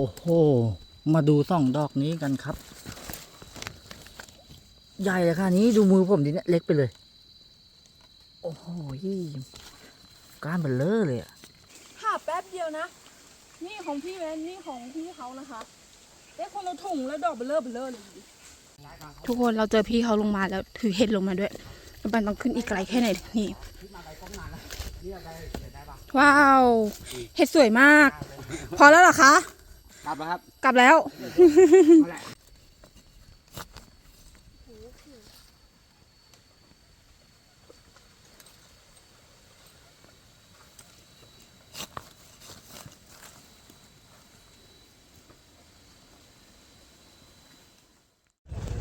โอ้โห มาดูสองดอกนี้กันครับ ใหญ่เลยค่ะนี้ดูมือผมดิเนี่ยเล็กไปเลย โอ้โหก้านเบลเลอร์เลยอะหาแป๊บเดียวนะ นี่ของพี่แวนนี่ของพี่เขานะคะได้คนละถุงแล้วดอกเบลเลอร์เบลเลอร์เลยดูดิทุกคนเราเจอพี่เขาลงมาแล้วถือเห็ดลงมาด้วยแล้วมันต้องขึ้นอีกไกลแค่ไหนนี่ว้าว เห็ดสวยมาก พอแล้วเหรอคะ กลับแล้วครับ กลับแล้ว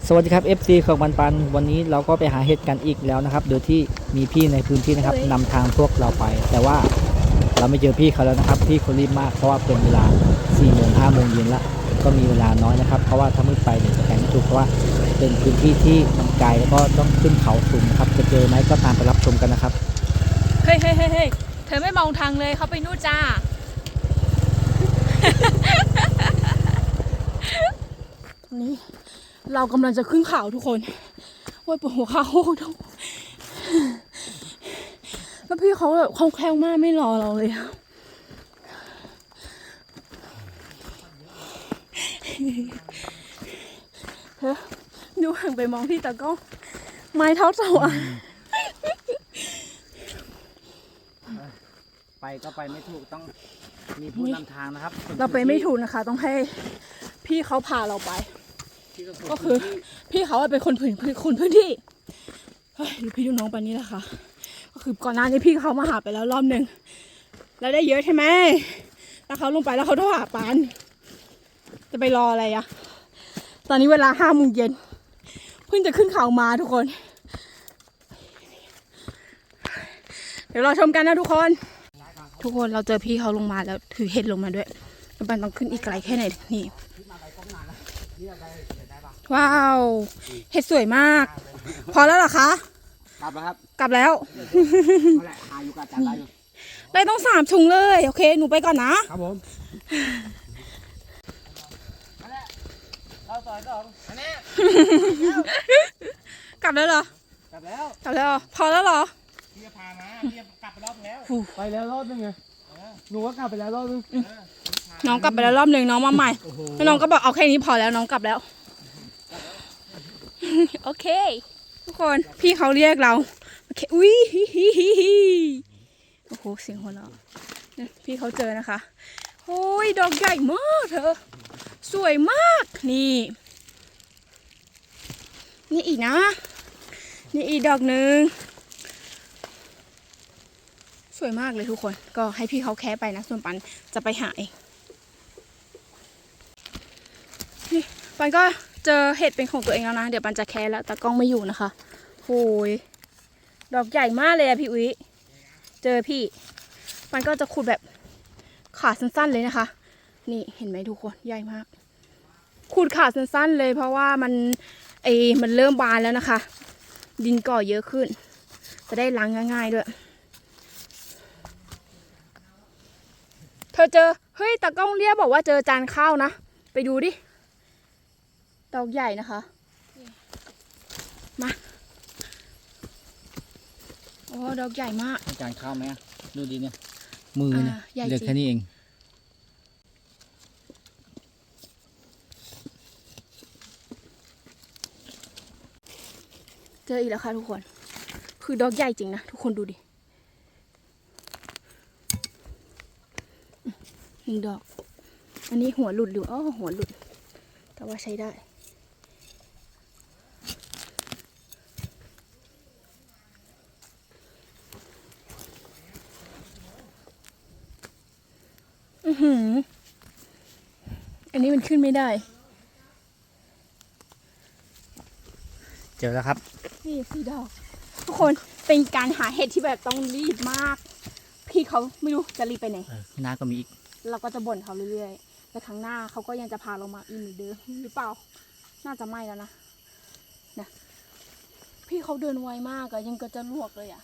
สวัสดีครับ FC ของปันปัน วันนี้เราก็ไปหาเห็ดกันอีกแล้วนะครับ โดยที่มีพี่ในพื้นที่นะครับนำทางพวกเราไป แต่ว่า เราไม่เจอพี่เขาแล้วนะครับ พี่เขารีบมากเพราะว่าเป็นเวลา4โมง5โมงเย็นละก็มีเวลาน้อยนะครับ เพราะว่าถ้ามืดไปเดี๋ยวจะแข่งไม่ถูกเพราะว่าเป็นพื้นที่ที่มันไกลแล้วก็ต้องขึ้นเขาสูงนะครับจะเจอไหมก็ตามไปรับชมกันนะครับเฮ้ยเฮ้ยเฮ้ยเฮ้ยเธอไม่มองทางเลยเขาไปนู่นจ้าตอนนี้เรากำลังจะขึ้นเขาทุกคนว่าปวดหัวเข่าทุก แล้วพี่เขาแบบคล่องแคล่วมากไม่รอเราเลยอะเธอดูห่างไปมองพี่ตากล้องไม้เท้าเสาอะไปก็ไปไม่ถูกต้องมีผู้นำทางนะครับ เราไปไม่ถูกนะคะ ต้องให้พี่เขาพาเราไป ก็คือ พี่เขาอะเป็นคนพื้นพื้นคนพื้นที่เฮ้ยดูพี่ดูน้องปานนี้แหละค่ะก็ คือก่อนหน้านี้พี่เขามาหาไปแล้วรอบหนึ่งแล้วได้เยอะใช่ไหมแล้วเขาลงไปแล้วเขาโทรหาปาน จะไปรออะไรอะตอนนี้เวลาห้าโมงเย็นเพิ่งจะขึ้นเขามาทุกคน เดี๋ยวเรอชมกันนะทุกคน ทุกคนเราเจอพี่เขาลงมาแล้วถือเห็ดลงมาด้วยแล้วมันต้องขึ้นอีกไกลแค่ไหนนี่ว้าว เห็ดสวยมาก พอแล้วหรอคะ กลับแล้วครับกลับแล้วนั่นแหละหาอยู่กับอาจารย์ได้อยู่ได้ต้องสามถุงเลย โอเค หนูไปก่อนนะ ครับผมเราสอยสองอันนี้กลับแล้วเหรอ กลับแล้วกลับแล้วเหรอพอแล้วเหรอ พี่จะพามาพี่จะกลับไปรอบแล้วไปแล้วรอบนึงไงหนูก็กลับไปแล้วรอบนึงน้องกลับไปแล้วรอบหนึ่งน้องมาใหม่แล้วน้องก็บอกเอาแค่นี้พอแล้วน้องกลับแล้ว โอเค ทุกคนพี่เขาเรียกเราโอเคอุ้ยฮิฮิฮิฮิโอ้โหเสียงหัวเราะนี่พี่เขาเจอนะคะโอ้ยดอกใหญ่มากเธอสวยมากนี่ นี่อีกนะ นี่อีกดอกหนึ่งสวยมากเลยทุกคนก็ให้พี่เขาแค่ไปนะ ส่วนปันจะไปหาเองนี่ปันก็ เจอเห็ดเป็นของตัวเองแล้วนะ เดี๋ยวปันจะแค่แล้วแต่กล้องไม่อยู่นะคะโอ้ยดอกใหญ่มากเลยอะพี่อุ้ยเจอพี่ ปันก็จะขุดแบบขาสั้นๆเลยนะคะ นี่เห็นไหมทุกคนใหญ่มากขุดขาสั้นๆเลยเพราะว่ามันไอมันเริ่มบานแล้วนะคะ ดินก่อเยอะขึ้น จะได้ล้างง่าย ๆด้วย เธอเจอเฮ้ยตากล้องเรียกบอกว่าเจอจานข้าวนะ ไปดูดิ ดอกใหญ่นะคะ มา โอ้ดอกใหญ่มาก อาจารย์เข้าไหมอะดูดีเนี่ย มือเนี่ยอ่าใหญ่เหลือจริงแค่นี้เอง เจออีกแล้วค่ะทุกคน คือดอกใหญ่จริงนะ ทุกคนดูดิอืมหนึ่งดอก อันนี้หัวหลุดหรืออ๋อหัวหลุด แต่ว่าใช้ได้ หือ อันนี้มันขึ้นไม่ได้ เจอแล้วครับ นี่สีดอก ทุกคนเป็นการหาเห็ดที่แบบต้องรีบมาก พี่เขาไม่รู้จะรีบไปไหน เออข้างหน้าก็มีอีก เราก็จะบ่นเขาเรื่อยๆ แต่ครั้งหน้าเขาก็ยังจะพาเรามาอีกเหมือนเดิมหรือเปล่า น่าจะไม่แล้วนะนะ พี่เขาเดินไวมากอะยังก็จะลวกเลยอะ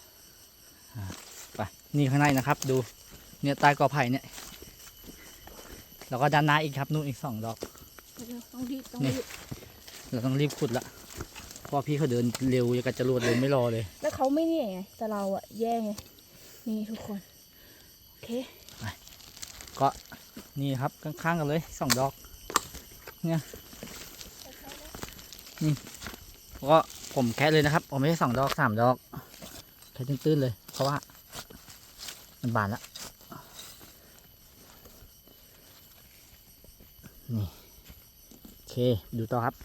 ไป นี่ข้างในนะครับ ดู เนี่ยใต้กอไผ่เนี่ย แล้วก็ด้านหน้าอีกครับนู่นอีกสองดอกเดี๋ยวต้องรีบต้องนี่รีบเราต้องรีบขุดละเพราะพี่เขาเดินเร็วอย่างกับจรวดเลยไม่รอเลย แล้วเขาไม่เนี่ยไงแต่เราอะแย่ไงนี่ทุกคนโอเคก็นี่ครับข้างๆกันเลยสองดอกเนี่ยนี่ก็ผมแค่เลยนะครับผมไม่ใช่สองดอกสามดอกแค่ตื้นๆเลย เพราะว่า มันบานแล้ว นี่โอเค ดูต่อครับ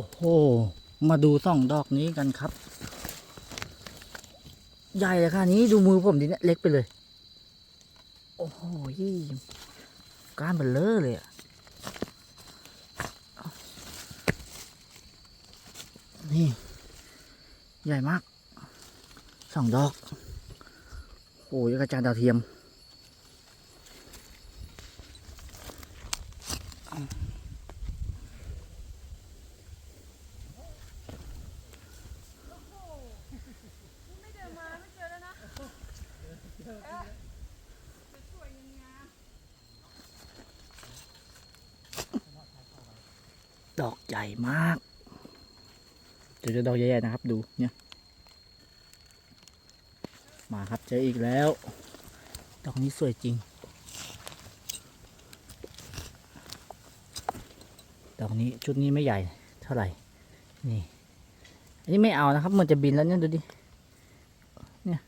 อ้โห มาดูสองดอกนี้กันครับ ใหญ่เลยค่ะนี้ดูมือผมดิเนี่ยเล็กไปเลย โอ้โหยี่ก้านเบลเลอร์เลยอะนี่ ใหญ่มากสองดอก โอ้ยกระจานดาวเทียมเดินมาไม่เจอแล้วนะสวยยังไง ดอกใหญ่มากเดี๋ยวจะดอกใหญ่ๆนะครับดูเนี่ยมาครับเจออีกแล้ว ดอกนี้สวยจริง ดอกนี้ชุดนี้ไม่ใหญ่เท่าไหร่ นี่ อันนี้ไม่เอานะครับ มันจะบินแล้วเนี่ยดูดิ เนี่ย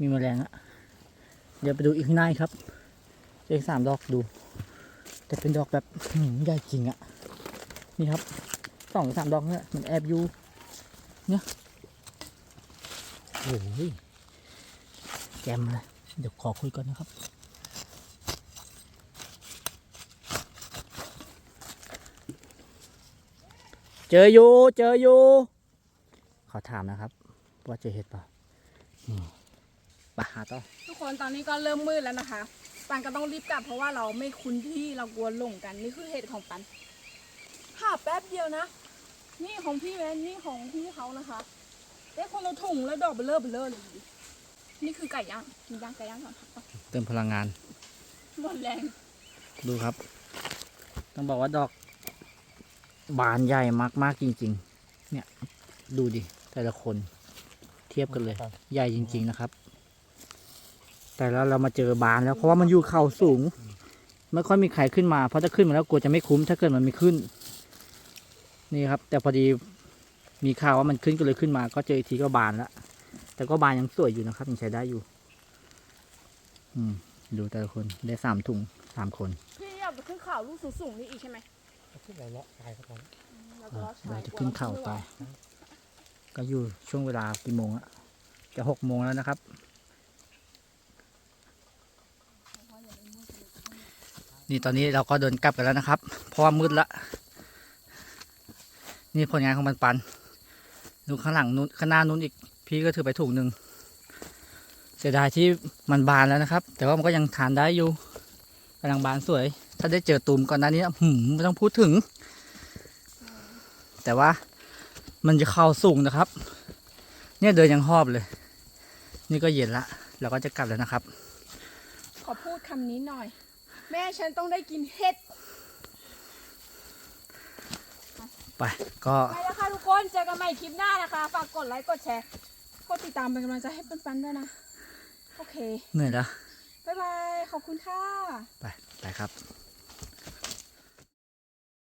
มีแมลงอะเดี๋ยวไปดูอีกข้างในครับ เจออีกสามดอกดู แต่เป็นดอกแบบใหญ่จริงอะ นี่ครับสองสามดอกเนี่ยมันแอบอยู่เนี่ยโอ้ยแกมเลยเดี๋ยวขอคุยก่อนนะครับ เจออยู่เจออยู่ขอถามนะครับ ว่าเจอเห็ดเปล่านี่ไปหาต่อทุกคนตอนนี้ก็เริ่มมืดแล้วนะคะปันก็ต้องรีบกลับเพราะว่าเราไม่คุ้นที่เรากลัวหลงกันนี่คือเหตุของปัน หาแป๊บเดียวนะ นี่ของพี่แวนนี่ของพี่เขานะคะได้คนละถุงแล้วดอกเบลเลอร์เบลเลอร์เลยดูดินี่คือไก่ย่างกินย่างไก่ย่างก่อนค่ะเติมพลังงานหมดแรงดูครับ ต้องบอกว่าดอก บานใหญ่มากๆจริง ๆ เนี่ย ดูดิแต่ละคนเทียบกันเลย ใหญ่จริง ๆนะครับ แต่แล้วเรามาเจอบานแล้วเพราะว่ามันอยู่เขาสูง ไม่ค่อยมีใครขึ้นมาเพราะถ้าขึ้นมาแล้วกลัวจะไม่คุ้มถ้าเกิดมันไม่ขึ้น นี่ครับ แต่พอดีมีข่าวว่ามันขึ้นก็เลยขึ้นมา ก็เจออีกทีก็บานแล้วแต่ก็บานยังสวยอยู่นะครับ ยังใช้ได้อยู่ อืม ดูแต่ละคนได้สามถุงสามคนพี่อยากไปขึ้นเขาลูกสูงๆนี่อีกใช่ไหมขึ้นเราเลาะตายเขาตอนเราก็อะรอฉยเราจะขึ้นเขาไป ก็อยู่ช่วงเวลากี่โมงอะจะหกโมงแล้วนะครับ นี่ตอนนี้เราก็เดินกลับกันแล้วนะครับ เพราะว่ามืดละ นี่ผลงานของมันปันดูข้างหลังนู้นข้างหน้านู้นอีกพี่ก็ถือไปถุงหนึ่งเสียดายที่มันบานแล้วนะครับ แต่ว่ามันก็ยังทานได้อยู่กำลังบานสวย ถ้าได้เจอตูมก่อนหน้านี้หืมไม่ต้องพูดถึง แต่ว่ามันจะเข้าสูงนะครับ เนี่ยเดินยังหอบเลย นี่ก็เย็นละเราก็จะกลับแล้วนะครับ ขอพูดคำนี้หน่อย แม่ฉันต้องได้กินเห็ด ไปก็ไปแล้วค่ะทุกคนเจอกันใหม่คลิปหน้านะคะ ฝากกดไลค์กดแชร์กดติดตามเป็นกำลังใจให้ปันๆด้วยนะ โอเค เหนื่อยแล้วบ๊ายบาย ขอบคุณค่ะ ไปไปครับ